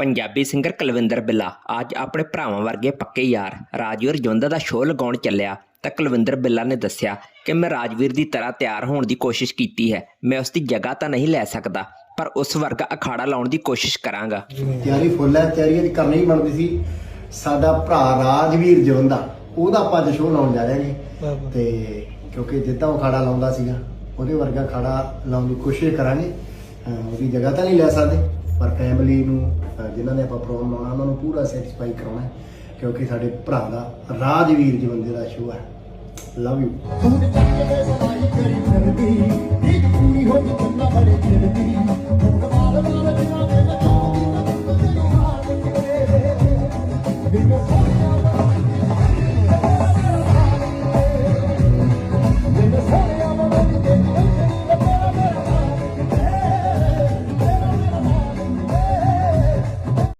Punjabi singer Kulwinder Billa. ਅੱਜ ਆਪਣੇ ਭਰਾਵਾਂ ਵਰਗੇ ਪੱਕੇ ਯਾਰ। ਰਾਜਵੀਰ ਜੁੰਦਾ ਦਾ ਸ਼ੋਅ ਲਗਾਉਣ ਚੱਲਿਆ ਤਾਂ ਕੁਲਵਿੰਦਰ ਬਿੱਲਾ ਨੇ ਦੱਸਿਆ ਕਿ ਮੈਂ ਰਾਜਵੀਰ ਦੀ ਤਰ੍ਹਾਂ ਤਿਆਰ ਹੋਣ ਦੀ ਕੋਸ਼ਿਸ਼ ਕੀਤੀ ਹੈ। ਮੈਂ ਉਸ ਦੀ ਜਗ੍ਹਾ ਤਾਂ ਨਹੀਂ ਲੈ ਸਕਦਾ ਪਰ ਉਸ ਵਰਗਾ ਅਖਾੜਾ ਲਾਉਣ ਦੀ ਕੋਸ਼ਿਸ਼ ਕਰਾਂਗਾ। ਤਿਆਰੀ ਫੁੱਲ ਹੈ ਤਿਆਰੀ ਕਰਨੀ ਹੀ ਬਣਦੀ ਸੀ। ਸਾਡਾ ਭਰਾ ਰਾਜਵੀਰ ਜਵੰਦਾ ਉਹਦਾ ਆਪਾਂ ਅੱਜ ਸ਼ੋਅ ਲਾਉਣ ਜਾ ਰਹੇ ਹਾਂ ਜੀ। ਤੇ ਕਿਉਂਕਿ ਜਿੱਦਾਂ ਉਹ ਖਾੜਾ ਲਾਉਂਦਾ ਸੀਗਾ ਉਹਦੇ ਵਰਗਾ ਖਾੜਾ ਲਾਉਣ ਦੀ ਕੋਸ਼ਿਸ਼ ਕਰਾਂਗੇ। ਉਹਦੀ ਜਗ੍ਹਾ ਤਾਂ ਨਹੀਂ ਲੈ ਸਕਦੇ। ਪਰ ਫੈਮਿਲੀ ਨੂੰ ਜਿਨ੍ਹਾਂ ਨੇ ਆਪਾਂ ਪ੍ਰੋਗਰਾਮ ਲਾਉਣਾ ਉਹਨਾਂ ਨੂੰ ਪੂਰਾ ਸੈਟੀਸਫਾਈ ਕਰਾਉਣਾ ਕਿਉਂਕਿ ਸਾਡੇ ਭਰਾ ਦਾ ਰਾਜਵੀਰ ਜੀ ਦਾ ਸ਼ੋਅ ਹੈ। Love you